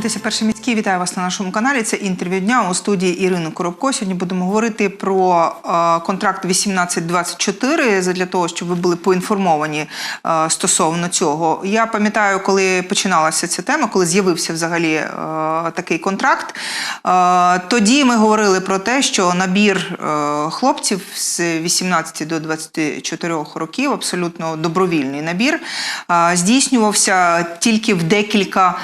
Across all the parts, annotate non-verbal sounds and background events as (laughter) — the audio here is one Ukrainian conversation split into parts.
дивитеся перший міський. Вітаю вас на нашому каналі. Це інтерв'ю дня у студії Ірини Коробко. Сьогодні будемо говорити про е, контракт 1824, для того, щоб ви були поінформовані е, стосовно цього. Я пам'ятаю, коли починалася ця тема, коли з'явився взагалі е, такий контракт. Тоді ми говорили про те, що набір хлопців з 18 до 24 років, абсолютно добровільний набір, здійснювався тільки в декілька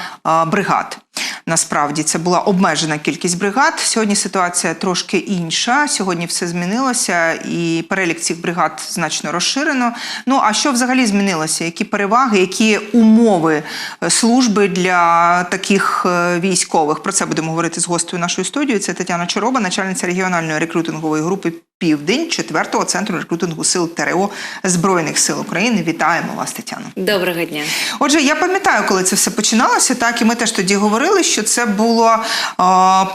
бригад. Насправді це була обмежена кількість бригад. Сьогодні ситуація трошки інша. Сьогодні все змінилося, і перелік цих бригад значно розширено. Ну а що взагалі змінилося? Які переваги, які умови е, служби для таких е, військових? Про це будемо говорити з гостею нашої студії. Це Тетяна Чороба, начальниця регіональної рекрутингової групи. Південь 4-го центру рекрутингу сил ТРО Збройних сил України. Вітаємо вас, Тетяно. Доброго дня. Отже, я пам'ятаю, коли це все починалося, так і ми теж тоді говорили, що це була е,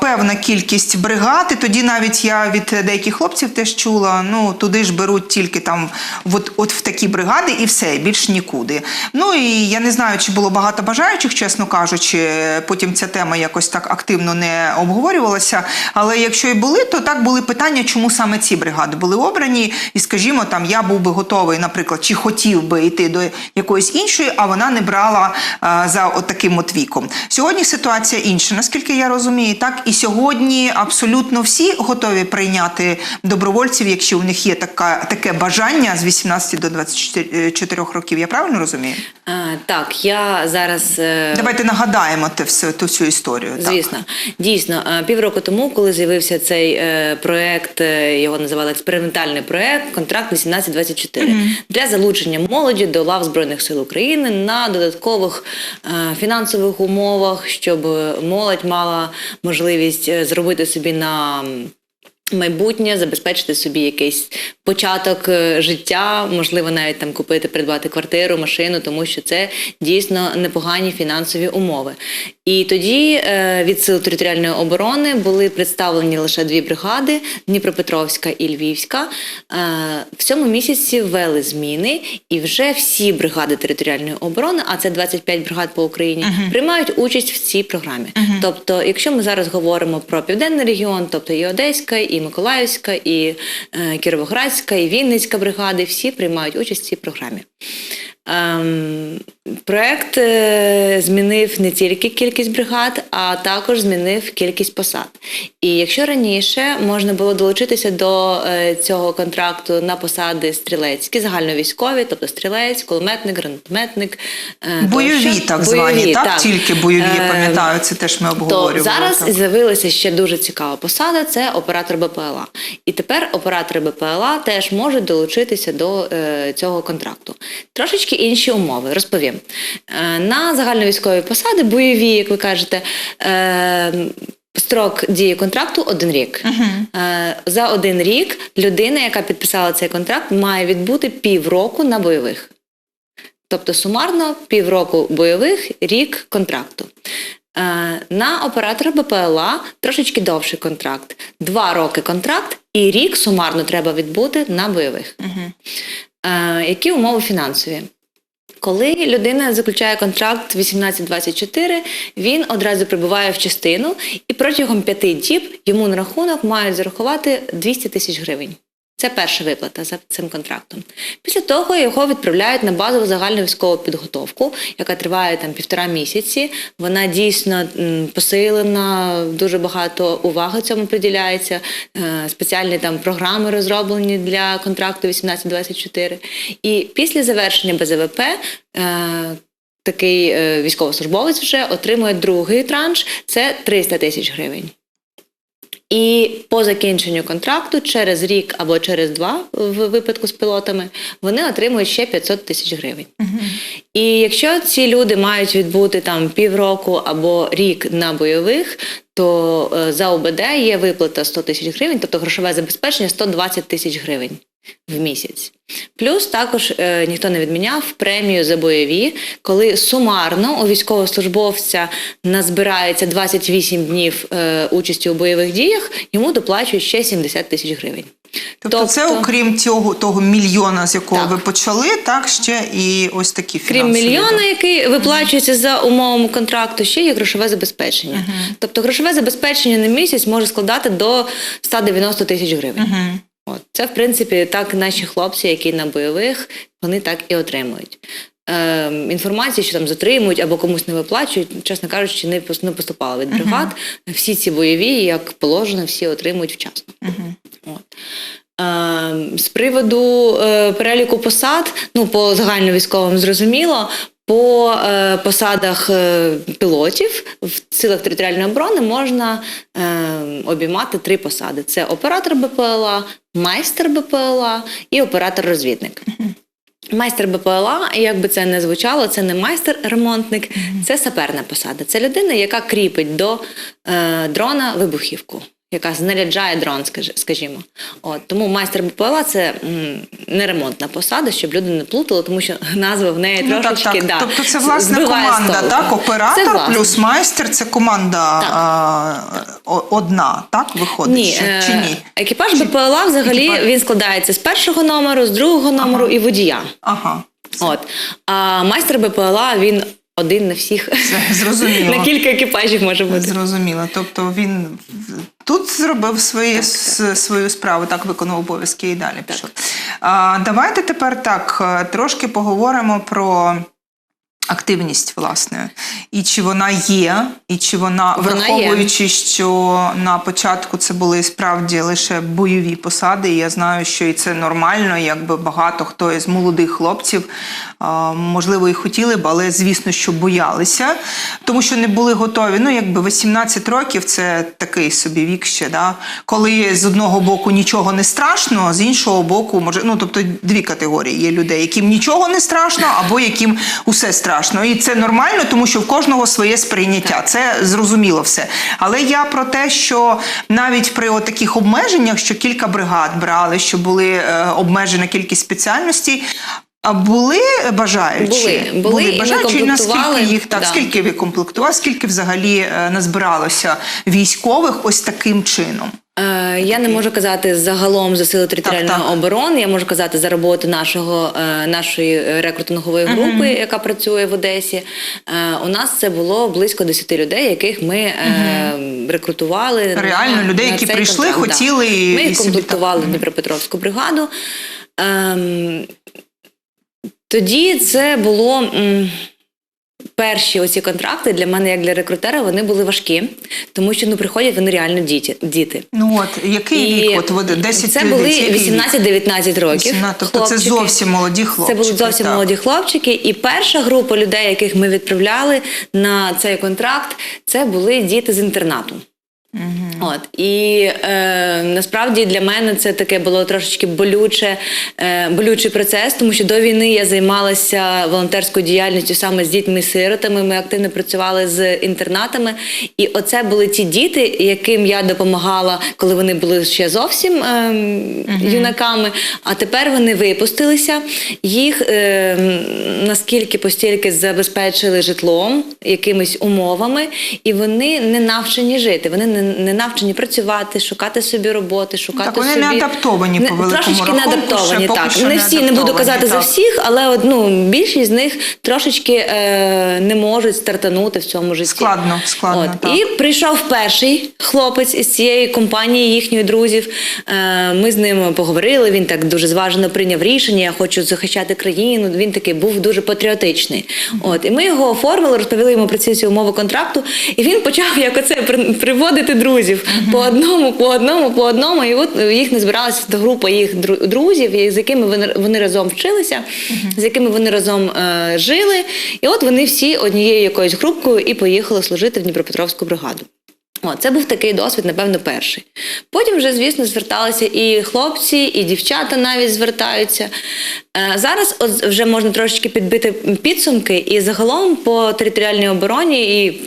певна кількість бригад. І тоді навіть я від деяких хлопців теж чула: ну туди ж беруть тільки там, от, от в такі бригади, і все, більш нікуди. Ну і я не знаю, чи було багато бажаючих, чесно кажучи. Потім ця тема якось так активно не обговорювалася. Але якщо і були, то так були питання, чому саме ці бригади були обрані. І скажімо, там я був би готовий, наприклад, чи хотів би йти до якоїсь іншої, а вона не брала а, за от таким от віком. Сьогодні ситуація інша, наскільки я розумію, так і сьогодні абсолютно всі готові прийняти добровольців, якщо у них є така таке бажання з 18 до 24 років. Я правильно розумію? А, так, я зараз. е, Давайте нагадаємо те все ту всю історію. так. Дійсно, е, півроку тому, коли з'явився цей е, проект, е, його називали експериментальний проект, контракт 1824 для залучення молоді до лав Збройних сил України на додаткових е, фінансових умовах, щоб молодь мала можливість е, зробити собі на. Майбутнє забезпечити собі якийсь початок е, життя, можливо, навіть там купити, придбати квартиру, машину, тому що це дійсно непогані фінансові умови. І тоді е, від сил територіальної оборони були представлені лише дві бригади: Дніпропетровська і Львівська. Е, в цьому місяці ввели зміни, і вже всі бригади територіальної оборони, а це 25 бригад по Україні, приймають участь в цій програмі. Тобто, якщо ми зараз говоримо про південний регіон, тобто і Одеська, і Миколаївська, і е, Кіровоградська, і Вінницька бригади, всі приймають участь в цій програмі. Ем, проект е, змінив не тільки кількість бригад, а також змінив кількість посад. І якщо раніше можна було долучитися до е, цього контракту на посади стрілецькі, загальновійськові, тобто стрілець, кулеметник, гранатометник, е, Бойові тощо. так звані, Бойові, так? Тільки бойові, я Е, пам'ятаю, це теж ми то зараз так. з'явилася ще дуже цікава посада це оператор БПЛА. І тепер оператори БПЛА теж можуть долучитися до цього контракту. Трошечки інші умови, розповім. Е, на загальновійськові посади, бойові, як ви кажете, е, строк дії контракту один рік. Е, за один рік людина, яка підписала цей контракт, має відбути півроку на бойових. Тобто сумарно півроку бойових, рік контракту. На оператора БПЛА трошечки довший контракт. Два роки контракт і рік сумарно треба відбути на бойових. Е, Які умови фінансові? Коли людина заключає контракт 18-24, він одразу прибуває в частину і протягом п'яти діб йому на рахунок мають зарахувати 200 тисяч гривень. Це перша виплата за цим контрактом. Після того його відправляють на базову загальну військову підготовку, яка триває там півтора місяці. Вона дійсно посилена, дуже багато уваги цьому приділяється. Е, Спеціальні там програми розроблені для контракту 18-24. І після завершення БЗВП. е, Такий е, військовослужбовець вже отримує другий транш це 300 тисяч гривень. І по закінченню контракту через рік або через два, в випадку з пілотами, вони отримують ще 500 тисяч гривень. І якщо ці люди мають відбути там півроку або рік на бойових, то е, за ОБД є виплата 100 тисяч гривень, тобто грошове забезпечення 120 тисяч гривень в місяць. Плюс також е, ніхто не відміняв премію за бойові, коли сумарно у військовослужбовця назбирається 28 днів е, участі у бойових діях, йому доплачують ще 70 тисяч гривень. Тобто, це окрім цього того мільйона, з якого Так. ви почали, так ще і ось такі Крім фінансові мільйона, який виплачується за умовами контракту, ще є грошове забезпечення. Тобто грошове забезпечення на місяць може складати до 190 тисяч гривень. Мгм. От. Це, в принципі, так наші хлопці, які на бойових, вони так і отримують. Е, інформації, що там затримують або комусь не виплачують, чесно кажучи, не пос- не поступала від бригад. Всі ці бойові, як положено, всі отримують вчасно. От. Е, з приводу е, переліку посад, ну по загальновійськовим зрозуміло. По е, посадах е, пілотів в силах територіальної оборони можна е, обіймати три посади: це оператор БПЛА, майстер БПЛА і оператор-розвідник. Майстер БПЛА, як би це не звучало, це не майстер-ремонтник, це саперна посада. Це людина, яка кріпить до е, дрона вибухівку, яка знаряджає дрон, скажімо. От, тому майстер БПЛА це не ремонтна посада, щоб люди не плутали, тому що (laughs) назва в неї Ну, так, трошечки так. Да, тобто це власне команда, так? Це Оператор власне. плюс майстер це команда а, о- одна, так? Виходить? Ні, чи, е, чи ні? екіпаж БПЛА взагалі екіпаж? він складається з першого номеру, з другого номеру і водія. Ага. От. А майстер БПЛА він один на всіх. Зрозуміло. (laughs) на кілька екіпажів може бути. Зрозуміло. Тобто він тут зробив свої, так. свою справу, так виконав обов'язки і далі пішов. А, давайте тепер так е, трошки поговоримо про. Активність, власне, і чи вона є, і чи вона, Вона є. враховуючи, що на початку це були справді лише бойові посади. І я знаю, що і це нормально, якби багато хто із молодих хлопців, можливо, і хотіли б, але звісно, що боялися, тому що не були готові. Ну, якби 18 років це такий собі вік ще, да? коли з одного боку нічого не страшно, а з іншого боку, може, ну тобто дві категорії є людей, яким нічого не страшно, або яким усе страшно. І це нормально, тому що в кожного своє сприйняття. Це зрозуміло все. Але я про те, що навіть при таких обмеженнях, що кілька бригад брали, що були е, обмежена кількість спеціальностей. А були бажаючі? Були, були, ми бажаючі, і наскільки їх так, да. скільки ви комплектували, скільки взагалі е, назбиралося військових ось таким чином? Е, Я не можу казати загалом за сили територіальної Так, так. оборони. Я можу казати за роботу нашого е, нашої рекрутингової групи, яка працює в Одесі. Е, У нас це було близько 10 людей, яких ми е, рекрутували. Реально, людей, які прийшли, контракт, хотіли і- Ми собі комплектували так. Дніпропетровську бригаду. Ем, Тоді це було. м, Перші оці контракти для мене, як для рекрутера, вони були важкі, тому що ну приходять вони реально діти. діти. Ну от який вік? От ви 10 це були який вік? 18-19 років. 18, тобто це зовсім молоді хлопчики. Це були зовсім так. молоді хлопчики. І перша група людей, яких ми відправляли на цей контракт, це були діти з інтернату. От і е, насправді для мене це таке було трошечки болюче, е, болючий процес, тому що до війни я займалася волонтерською діяльністю саме з дітьми-сиротами. Ми активно працювали з інтернатами. І оце були ті діти, яким я допомагала, коли вони були ще зовсім е, юнаками. А тепер вони випустилися. Їх е, наскільки постільки забезпечили житлом, якимись умовами, і вони не навчені жити. Вони не, не навчені працювати, шукати собі роботи, шукати Так, вони собі... не адаптовані по великому трошечки не адаптовані. ще Так не всі не буду казати за всіх, але от, ну, більшість з них трошечки е, не можуть стартанути в цьому житті. Складно, складно, От. так. І прийшов перший хлопець із цієї компанії, їхньої друзів. Е, Ми з ним поговорили. Він так дуже зважено прийняв рішення. Я хочу захищати країну. Він такий був дуже патріотичний. От і ми його оформили, розповіли йому про ці всі умови контракту. І він почав як оце при- приводити друзів по одному, по одному, по одному. І от їх не збиралася група їх друзів, з якими вони, вони разом вчилися, з якими вони разом е, жили. І от вони всі однією якоюсь групкою і поїхали служити в Дніпропетровську бригаду. О, це був такий досвід, напевно, перший. Потім вже, звісно, зверталися і хлопці, і дівчата навіть звертаються. Е, зараз от вже можна трошечки підбити підсумки, і загалом по територіальній обороні і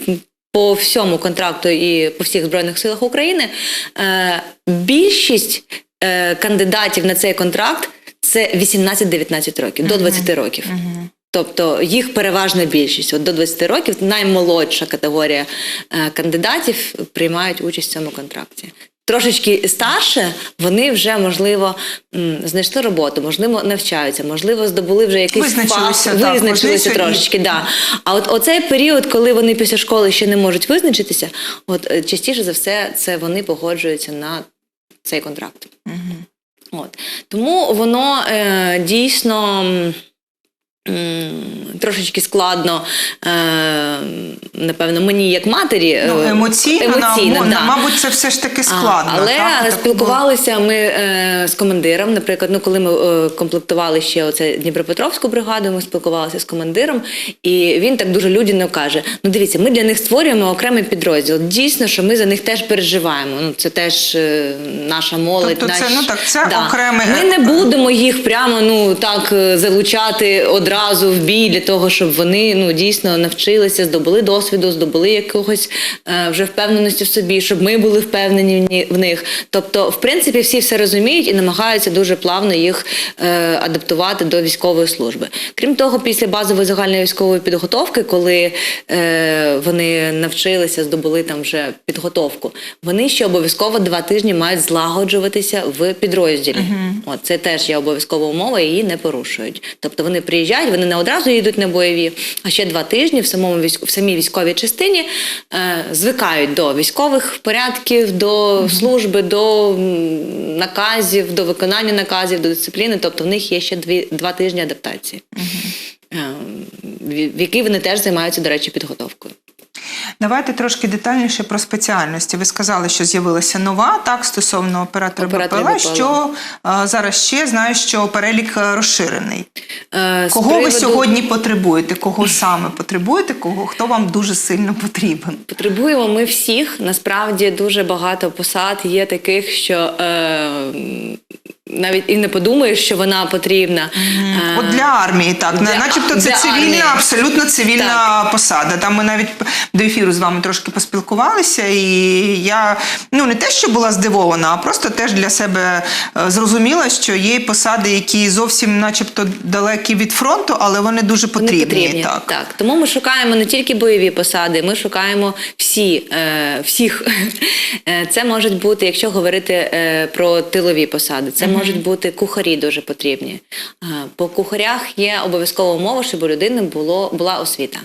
по всьому контракту і по всіх Збройних силах України е, більшість е, кандидатів на цей контракт це 18-19 років, до 20 років. Тобто їх переважна більшість. От до 20 років наймолодша категорія е, кандидатів приймають участь в цьому контракті. Трошечки старше, вони вже можливо знайшли роботу, можливо, навчаються, можливо, здобули вже якийсь Визначилися, фах, так, визначилися і- трошечки. Да. А от оцей період, коли вони після школи ще не можуть визначитися, от е, частіше за все, це вони погоджуються на цей контракт. От. Тому воно е, дійсно. Трошечки складно, е, напевно, мені як матері. Ну, е, емоційно, емоційно, на- да. мабуть, це все ж таки складно. А, але так? Так, спілкувалися ми е, з командиром. Наприклад, ну коли ми комплектували ще оце Дніпропетровську бригаду, ми спілкувалися з командиром, і він так дуже людяно каже: Ну, дивіться, ми для них створюємо окремий підрозділ. Дійсно, що ми за них теж переживаємо. Ну це теж наша молодь. Тобто це, ну так, це окремий- Ми не будемо їх прямо ну так залучати одразу в бій для того, щоб вони ну дійсно навчилися, здобули досвіду, здобули якогось е, вже впевненості в собі, щоб ми були впевнені в них. Тобто, в принципі, всі все розуміють і намагаються дуже плавно їх е, адаптувати до військової служби. Крім того, після базової загальної військової підготовки, коли е, вони навчилися, здобули там вже підготовку, вони ще обов'язково два тижні мають злагоджуватися в підрозділі. От це теж є обов'язкова умова, її не порушують. Тобто вони приїжджають, вони не одразу їдуть на бойові, а ще два тижні в самому військ... в самій військовій частині е, звикають до військових порядків, до служби, до наказів, до виконання наказів, до дисципліни. Тобто в них є ще дві, два тижні адаптації. Е, в в якій вони теж займаються, до речі, підготовкою. Давайте трошки детальніше про спеціальності. Ви сказали, що з'явилася нова, так, стосовно оператора Оператора БПЛА, БПЛА. що е, зараз ще знаю, що перелік е, розширений. Е, Кого ви сьогодні потребуєте? Кого саме потребуєте? Кого хто вам дуже сильно потрібен? Потребуємо ми всіх. Насправді дуже багато посад є таких, що е, навіть і не подумаєш, що вона потрібна. Е, От для армії, так, для- начебто це для цивільна, армії. абсолютно цивільна посада. Там ми навіть до ефіру з вами трошки поспілкувалися, і я ну не те, що була здивована, а просто теж для себе е, зрозуміла, що є посади, які зовсім, начебто, далекі від фронту, але вони дуже Вони потрібні. Так. Тому ми шукаємо не тільки бойові посади, ми шукаємо всі, е, всіх. (laughs) Е, Це можуть бути, якщо говорити е, про тилові посади, це можуть бути кухарі дуже потрібні. По кухарях є обов'язкова умова, щоб у людини було, була освіта.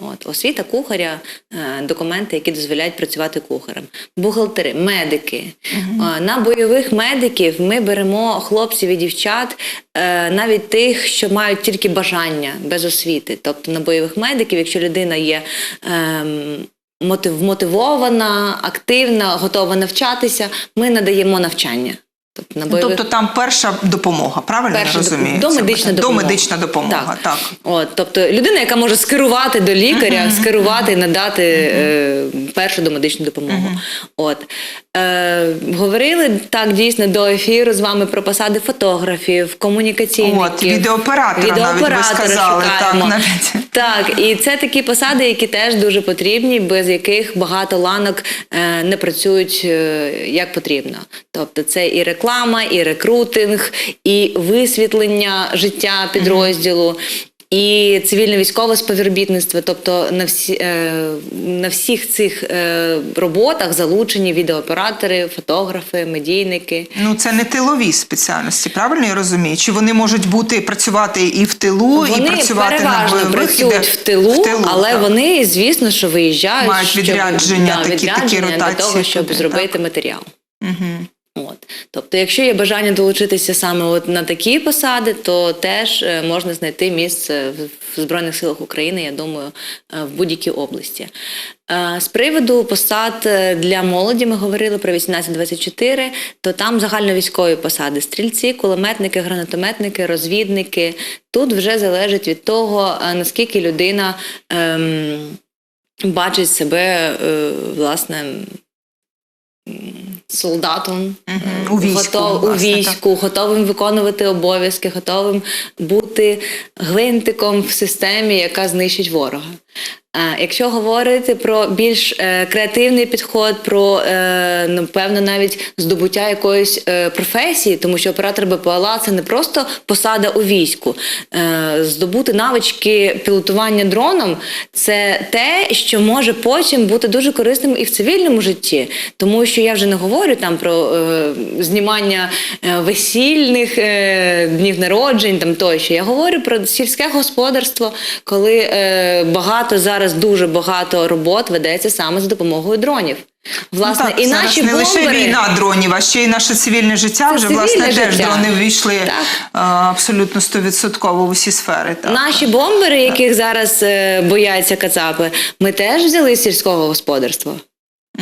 От, освіта кухаря, е, документи, які дозволяють працювати кухарем, бухгалтери, медики. Е, На бойових медиків ми беремо хлопців і дівчат, е, навіть тих, що мають тільки бажання без освіти. Тобто на бойових медиків, якщо людина є ем, мотив, мотивована, активна, готова навчатися, ми надаємо навчання. Тобто, на Ну, бойових Тобто там перша допомога, правильно я Перша розумію? домедична допомога. Домедична допомога, так. От, тобто людина, яка може скерувати до лікаря, скерувати і надати е, першу домедичну допомогу. От. Е, говорили так дійсно до ефіру з вами про посади фотографів, комунікаційників. От, відеооператора навіть ви сказали, так, навіть. Так, і це такі посади, які теж дуже потрібні, без яких багато ланок е, не працюють е, як потрібно. Тобто це і реклама, і рекрутинг, і висвітлення життя підрозділу. І цивільно-військове співробітництво, тобто на всі е, на всіх цих е, роботах залучені відеооператори, фотографи, медійники. Ну, це не тилові спеціальності, правильно я розумію? Чи вони можуть бути працювати і в тилу, і Вони працювати на бойових працюють іде- в тилу, але так. вони, звісно, що виїжджають Мають щоб- відрядження, такі- такі відрядження для ротації того, щоб туди, зробити матеріал. Тобто, якщо є бажання долучитися саме от на такі посади, то теж е, можна знайти місце в- Збройних силах України, я думаю, е, в будь-якій області. Е, З приводу посад для молоді ми говорили про 18-24, то там загальновійськові посади: стрільці, кулеметники, гранатометники, розвідники. Тут вже залежить від того, наскільки людина ем, бачить себе е, власне солдатом Мгм. У війську, готов, у власне, війську, готовим виконувати обов'язки, готовим бути гвинтиком в системі, яка знищить ворога. Якщо говорити про більш е, креативний підход, про е, напевно навіть здобуття якоїсь е, професії, тому що оператор БПЛА це не просто посада у війську. Здобути навички пілотування дроном це те, що може потім бути дуже корисним і в цивільному житті, тому що я вже не говорю там про знімання весільних днів народжень там тощо. Я говорю про сільське господарство, коли багато зараз дуже багато робот ведеться саме за допомогою дронів. Власне, ну, так, і зараз наші не лише війна дронів, а ще й наше цивільне життя. Це вже цивільне власне теж дрони ввійшли е, абсолютно стовідсотково в усі сфери. Так. Наші бомбери, яких зараз е, бояться кацапи, ми теж взяли з сільського господарства.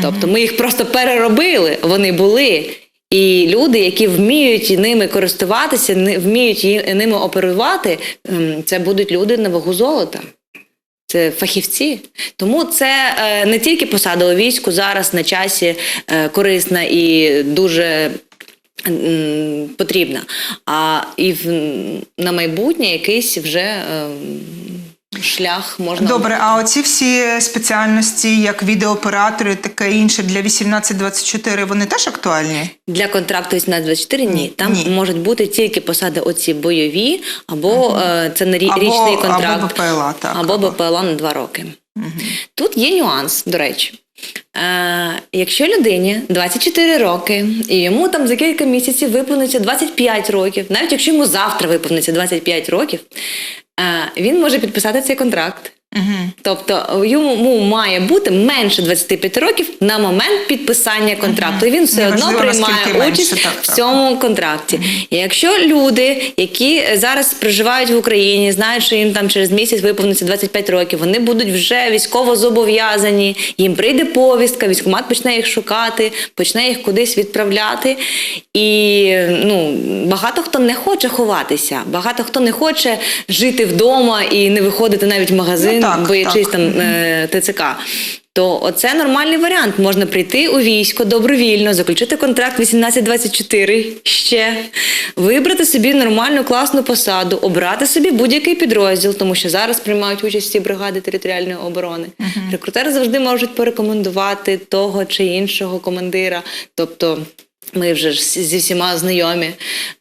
Тобто ми їх просто переробили, вони були. І люди, які вміють ними користуватися, вміють ними оперувати, ем, це будуть люди на вагу золота. Це фахівці. Тому це е, не тільки посада у війську зараз на часі е, корисна і дуже потрібна, а і в, на майбутнє якийсь вже е, шлях можна Добре, а оці всі спеціальності, як відеооператори, таке інше для 18-24, вони теж актуальні? Для контракту 1824 ні. Там Ні. можуть бути тільки посади оці бойові, або е, це на рі- Або- річний або контракт, БПЛА, так, або або. БПЛА на два роки. Тут є нюанс, до речі. Е, якщо людині 24 роки, і йому там за кілька місяців виповниться 25 років, навіть якщо йому завтра виповниться 25 років, він може підписати цей контракт. Тобто йому має бути менше 25 років на момент підписання контракту. І він все одно приймає наскільки менше, участь так, в цьому контракті. І якщо люди, які зараз проживають в Україні, знають, що їм там через місяць виповниться 25 років, вони будуть вже військово зобов'язані, їм прийде повістка, військкомат почне їх шукати, почне їх кудись відправляти. І ну, багато хто не хоче ховатися, багато хто не хоче жити вдома і не виходити навіть в магазин, так, боячись так. там е, ТЦК. То оце нормальний варіант. Можна прийти у військо добровільно, заключити контракт 18-24 ще, вибрати собі нормальну класну посаду, обрати собі будь-який підрозділ, тому що зараз приймають участь всі бригади територіальної оборони. Рекрутери завжди можуть порекомендувати того чи іншого командира. Тобто. Ми вже ж зі всіма знайомі.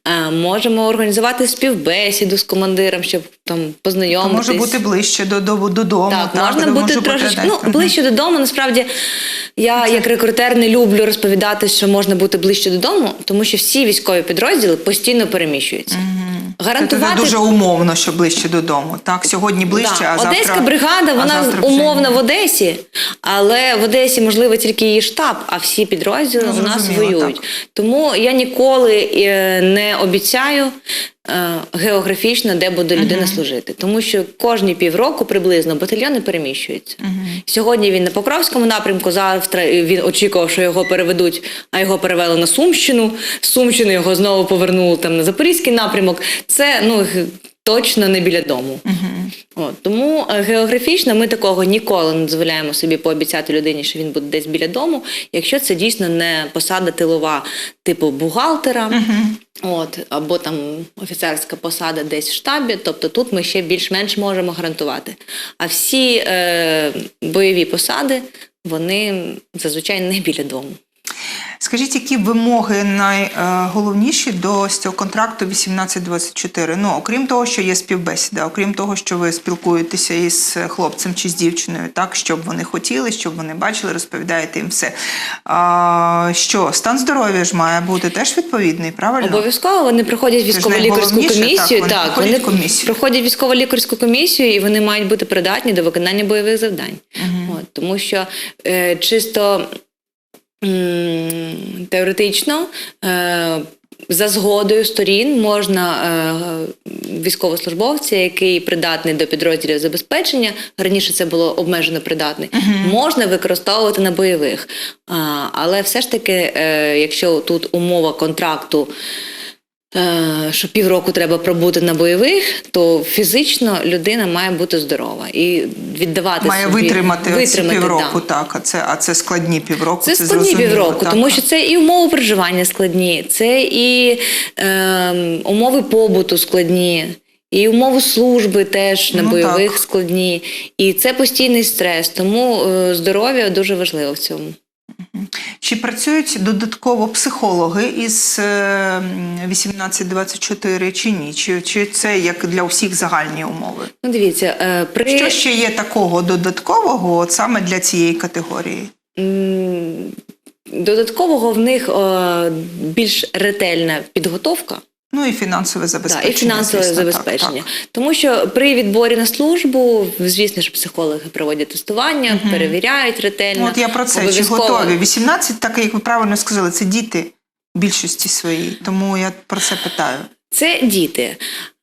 Е, можемо організувати співбесіду з командиром, щоб там То може бути ближче до, до, додому. Так, можна де бути може трошечки ну, ближче додому. Насправді я як рекрутер не люблю розповідати, що можна бути ближче додому, тому що всі військові підрозділи постійно переміщуються. Це Гарантувати дуже умовно, що ближче додому. Так, сьогодні ближче, Да. а завтра... Одеська бригада, вона умовно в Одесі, але в Одесі можливо тільки її штаб, а всі підрозділи Ну, в нас воюють. так. Тому я ніколи е, не обіцяю. Е, Географічно, де буде людина служити, тому що кожні півроку приблизно батальйони переміщуються. Сьогодні він на Покровському напрямку. Завтра він очікував, що його переведуть, а його перевели на Сумщину. З Сумщини його знову повернули там на Запорізький напрямок. Це ну точно не біля дому. От, тому е, географічно ми такого ніколи не дозволяємо собі пообіцяти людині, що він буде десь біля дому, якщо це дійсно не посада тилова, типу бухгалтера. От, або там офіцерська посада десь в штабі, тобто тут ми ще більш-менш можемо гарантувати. А всі е, бойові посади, вони зазвичай не біля дому. Скажіть, які вимоги найголовніші до цього контракту 18-24? Ну, окрім того, що є співбесіда, окрім того, що ви спілкуєтеся із хлопцем чи з дівчиною, так, щоб вони хотіли, щоб вони бачили, розповідаєте їм все. А, що, стан здоров'я ж має бути теж відповідний, правильно? Обов'язково вони проходять Це військово-лікарську комісію. так, вони Так, вони комісію. проходять військово-лікарську комісію, і вони мають бути придатні до виконання бойових завдань. От, тому що е, чисто теоретично. Е, за згодою сторін можна е, військовослужбовця, який придатний до підрозділів забезпечення, раніше це було обмежено придатний, можна використовувати на бойових. Але все ж таки, е, якщо тут умова контракту. Е, Що півроку треба пробути на бойових, то фізично людина має бути здорова і віддавати Має собі, витримати, витримати, півроку, да. так. А це, а це складні півроку. Це, складні півроку, так. тому що це і умови проживання складні, це і е, умови побуту складні. І умови служби теж на Ну, бойових так. складні. І це постійний стрес. Тому е, здоров'я дуже важливо в цьому. Чи працюють додатково психологи із е, м, 1824 чи ні? Чи, чи це як для усіх загальні умови? Ну, дивіться, е, при Що ще є такого додаткового от саме для цієї категорії? додаткового в них е, більш ретельна підготовка. Ну і фінансове забезпечення. забезпечення. і фінансове звісно, забезпечення. так. Тому що при відборі на службу, звісно ж, психологи проводять тестування, перевіряють ретельно. Ну, от я про це чи готові? 18, так як ви правильно сказали, це діти більшості своїй. Тому я про це питаю. Це діти.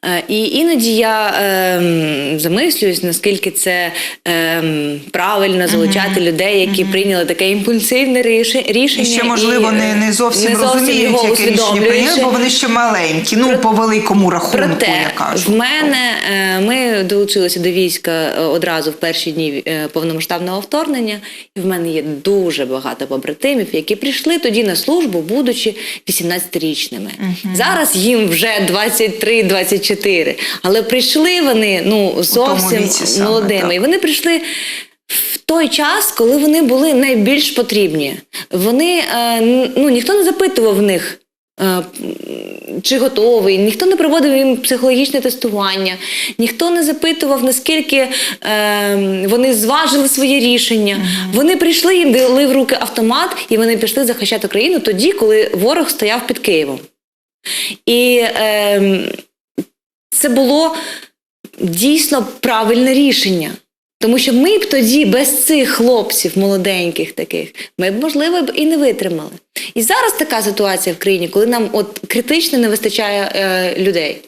Е, І іноді я ем, замислююсь, наскільки це ем, правильно залучати людей, які прийняли таке імпульсивне рішення. І ще, можливо, е, не, не зовсім не розуміють, його яке рішення прийняли, бо вони ще маленькі, ну, по великому рахунку, Проте я кажу. в мене е, ми долучилися до війська е, одразу в перші дні е, повномасштабного вторгнення, і в мене є дуже багато побратимів, які прийшли тоді на службу, будучи 18-річними. Зараз їм вже 23-24, але прийшли вони ну зовсім саме, молодими. так. І вони прийшли. В той час, коли вони були найбільш потрібні, вони е, ну ніхто не запитував в них, е, чи готовий, ніхто не проводив їм психологічне тестування, ніхто не запитував, наскільки е, вони зважили своє рішення. Вони прийшли, їм дали в руки автомат, і вони пішли захищати країну тоді, коли ворог стояв під Києвом. І е, це було дійсно правильне рішення. Тому що ми б тоді без цих хлопців молоденьких таких, ми б, можливо, б і не витримали. І зараз така ситуація в країні, коли нам от критично не вистачає е, людей.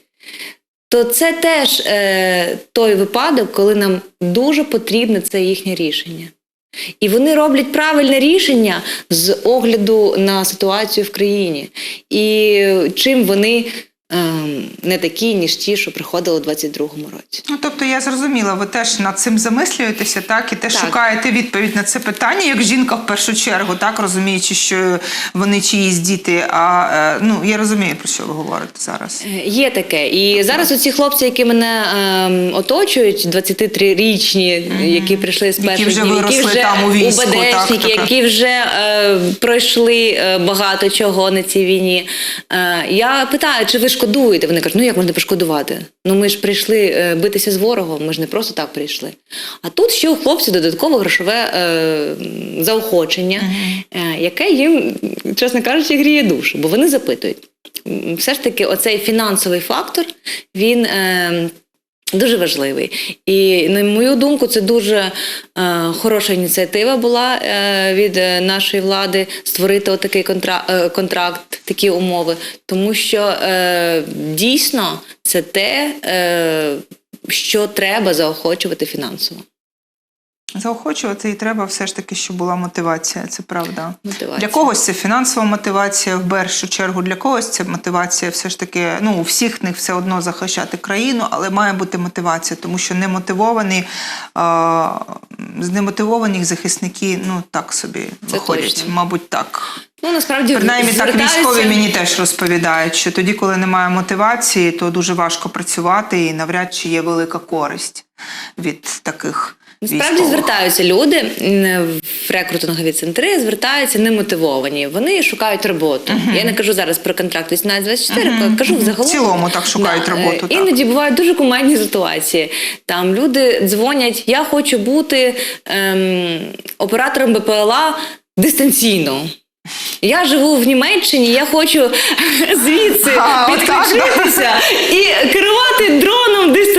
То це теж е, той випадок, коли нам дуже потрібне це їхнє рішення. І вони роблять правильне рішення з огляду на ситуацію в країні. І чим вони не такі, ніж ті, що приходили у 22-му році. Ну, тобто я зрозуміла, ви теж над цим замислюєтеся, так, і теж Так. шукаєте відповідь на це питання, як жінка в першу чергу, так, розуміючи, що вони чиїсь діти. А е, ну я розумію, про що ви говорите зараз. Е, Є таке. І зараз оці хлопці, які мене ем, оточують, 23-річні, які прийшли з Які перших вже днів, виросли там у війську, так, так. які вже е, пройшли е, багато чого на цій війні. Е, я питаю, чи ви шкодуєте? Вони кажуть, ну як можна пошкодувати? Ну ми ж прийшли е, битися з ворогом, ми ж не просто так прийшли. А тут ще у хлопців додаткове грошове е, заохочення, е, яке їм, чесно кажучи, гріє душу, бо вони запитують. Все ж таки, оцей фінансовий фактор він е, дуже важливий. І, на мою думку, це дуже е, хороша ініціатива була е, від е, нашої влади створити отакий контракт, е, контракт, такі умови, тому що е, дійсно це те, е, що треба заохочувати фінансово. Заохочувати і треба все ж таки, щоб була мотивація, це правда. Мотивація. Для когось це фінансова мотивація в першу чергу, для когось це мотивація все ж таки, ну, у всіх них все одно захищати країну, але має бути мотивація, тому що немотивовані, а, з немотивованих захисники, ну так собі Це виходять, точно. мабуть, так. Ну, насправді, Принаймні так військові мені теж розповідають, що тоді, коли немає мотивації, то дуже важко працювати і навряд чи є велика користь від таких Насправді звертаються люди в рекрутингові центри, звертаються немотивовані. Вони шукають роботу. Я не кажу зараз про контракт 18-24, кажу взагалом. В цілому так шукають роботу, Е, так. Іноді бувають дуже кумедні ситуації. Там люди дзвонять: я хочу бути ем, оператором БПЛА дистанційно. Я живу в Німеччині, я хочу (laughs) звідси підключитися і керувати дроном дистанційно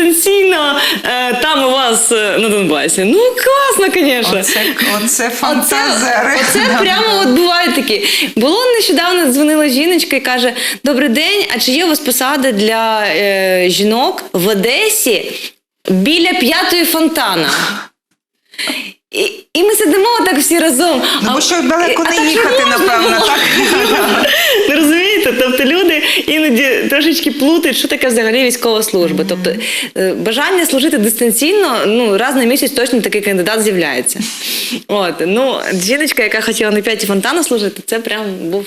е, там у вас е, на Донбасі. Ну класно, звісно. Оце, оце Оце, фантазери. оце Да. прямо от бувають такі. Було нещодавно дзвонила жіночка і каже: Добрий день, а чи є у вас посади для е, жінок в Одесі біля п'ятої фонтана? І, і ми сидимо так всі разом. Ну, бо що далеко а не так їхати, можна напевно, було. так? (laughs) Ви розумієте? Тобто люди іноді трошечки плутають, що таке взагалі військова служба. Тобто е, бажання служити дистанційно, ну раз на місяць точно такий кандидат з'являється. От ну жіночка, яка хотіла на п'яті фонтану служити, це прям був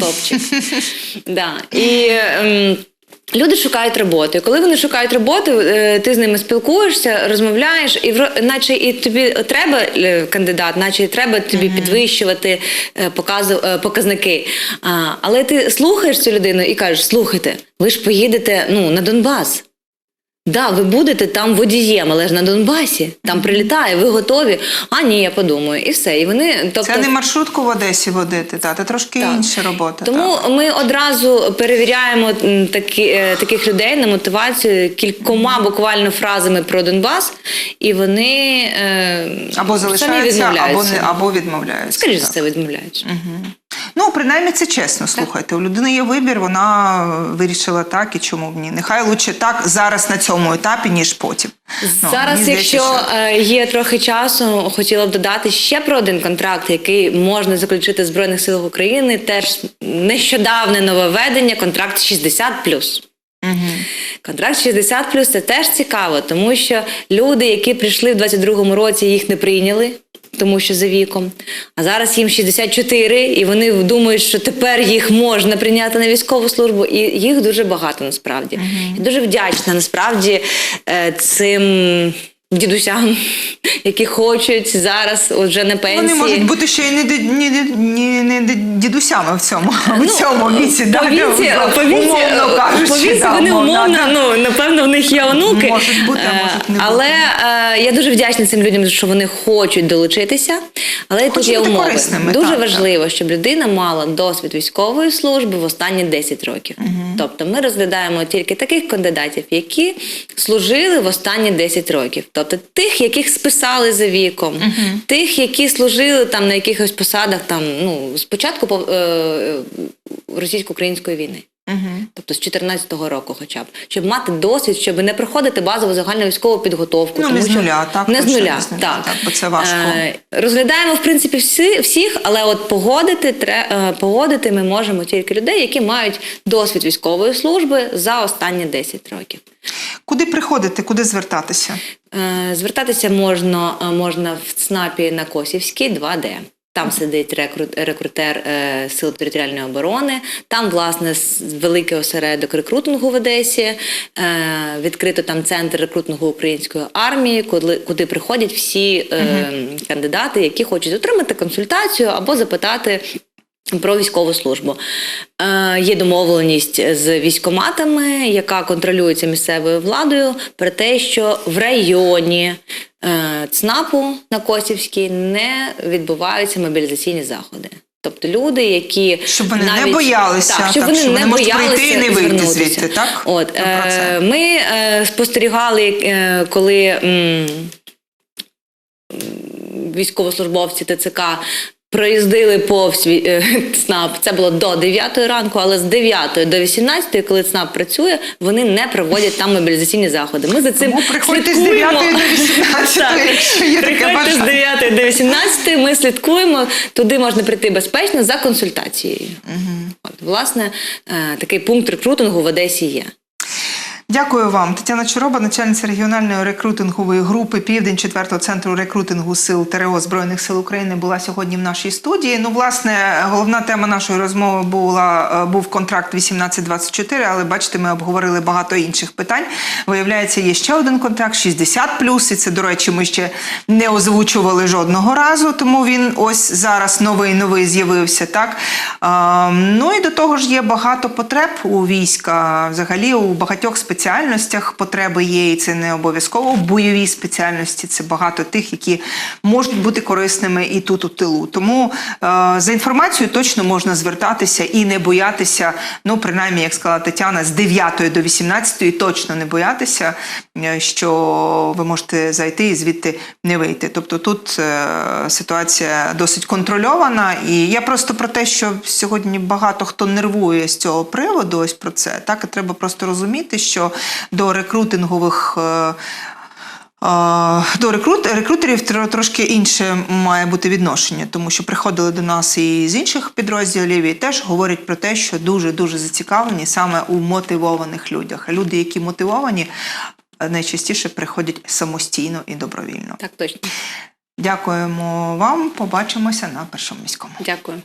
топчик. (laughs) да. І ем, Люди шукають роботу. І коли вони шукають роботу, е, ти з ними спілкуєшся, розмовляєш, і наче і тобі треба е, кандидат, наче і треба тобі підвищувати е, показу- показники. А, Але ти слухаєш цю людину і кажеш: слухайте, ви ж поїдете ну, на Донбас. Да, ви будете там водієм, але ж на Донбасі. Там прилітає, ви готові. А ні, я подумаю, і все. І вони, тобто, Це не маршрутку в Одесі водити, та це трошки Так. інша робота. Тому так. ми одразу перевіряємо такі, е, таких людей на мотивацію кількома буквально фразами про Донбас, і вони е, або самі залишаються, або відмовляються. не або відмовляються. Скоріше за все відмовляються. Ну, принаймні, це чесно. Слухайте, у людини є вибір, вона вирішила так і чому б ні. Нехай лучше так зараз на цьому етапі, ніж потім. Ну, Зараз, здається, якщо що- е, є трохи часу, хотіла б додати ще про один контракт, який можна заключити в Збройних силах України. Теж нещодавне нововведення, контракт 60+. Контракт 60 це теж цікаво, тому що люди, які прийшли в 22-му році, їх не прийняли. Тому що за віком, а зараз їм 64, і вони думають, що тепер їх можна прийняти на військову службу, і їх дуже багато насправді. Я дуже вдячна насправді е, цим дідусям, (laughs) які хочуть зараз вже на пенсії. Вони можуть бути ще й не, ді- ні, ді- ні, не ді- дідусями в цьому, (laughs) в цьому віці, Ну, по віці, да, по віці, умовно кажучи. по віці да, вони умовно, умовно, да. ну напевно, в них є онуки. Можуть бути, а Е, можуть не Але бути. е, я дуже вдячна цим людям, що вони хочуть долучитися. Але тут Хочуть є бути умови. корисними, Дуже так, важливо, щоб людина мала досвід військової служби в останні 10 років. Тобто ми розглядаємо тільки таких кандидатів, які служили в останні 10 років. Тобто тих, яких списали за віком, тих, які служили там на якихось посадах, там ну спочатку е, російсько-української війни. Тобто з 14-го року, хоча б, щоб мати досвід, щоб не проходити базову загальну військову підготовку. Ну, тому не з що- нуля, так, Не з нуля, не з нуля, так. так, бо це важко. Е, розглядаємо, в принципі, всі, всіх, але от погодити, тре, е, погодити ми можемо тільки людей, які мають досвід військової служби за останні 10 років. Куди приходити, куди звертатися? Е, Звертатися можна, е, можна в ЦНАПі на Косівській 2D. Там сидить рекрут, рекрутер е, Сил територіальної оборони. Там, власне, великий осередок рекрутингу в Одесі. Відкрито там центр рекрутингу української армії, куди, куди приходять всі е, кандидати, які хочуть отримати консультацію або запитати. Про військову службу е, є домовленість з військоматами, яка контролюється місцевою владою, про те, що в районі е, ЦНАПу на Косівській не відбуваються мобілізаційні заходи. Тобто люди, які Щоб вони не боялися, так, щоб так, вони щоб не боялися прийти і не вийти звідти, так? От е, ми е, спостерігали, е, коли. м, військовослужбовці ТЦК проїздили ві- е, (laughs) ЦНАП. Це було до 9 ранку, але з 9 до 18, коли ЦНАП працює, вони не проводять там мобілізаційні заходи. Ми за цим Тому приходьте з слідкуємо. 9 до 18, (laughs) Так. якщо є таке Приходьте з 9 до 18, ми слідкуємо. Туди можна прийти безпечно за консультацією. От, власне, е, такий пункт рекрутингу в Одесі є. Дякую вам. Тетяна Чороба, начальниця регіональної рекрутингової групи Південь 4-го центру рекрутингу сил ТРО Збройних сил України була сьогодні в нашій студії. Ну, власне, головна тема нашої розмови була е, був контракт 1824, але бачите, ми обговорили багато інших питань. Виявляється, є ще один контракт 60+, і це, до речі, ми ще не озвучували жодного разу, тому він ось зараз новий новий з'явився. Так ну і до того ж є багато потреб у війська. Взагалі у багатьох спеціальностях потреби є, і це не обов'язково в бойовій спеціальності. Це багато тих, які можуть бути корисними і тут у тилу. Тому е, за інформацією точно можна звертатися і не боятися. Ну, принаймні, як сказала Тетяна, з 9 до 18 точно не боятися, е, що ви можете зайти і звідти не вийти. Тобто тут е, ситуація досить контрольована. І я просто про те, що сьогодні багато хто нервує з цього приводу, ось про це. Так і треба просто розуміти, що до рекрутингових. е, е, До рекрут, рекрутерів трошки інше має бути відношення, тому що приходили до нас і з інших підрозділів, і теж говорять про те, що дуже дуже зацікавлені саме у мотивованих людях. А люди, які мотивовані, найчастіше приходять самостійно і добровільно. Так точно. Дякуємо вам. Побачимося на першому міському. Дякую.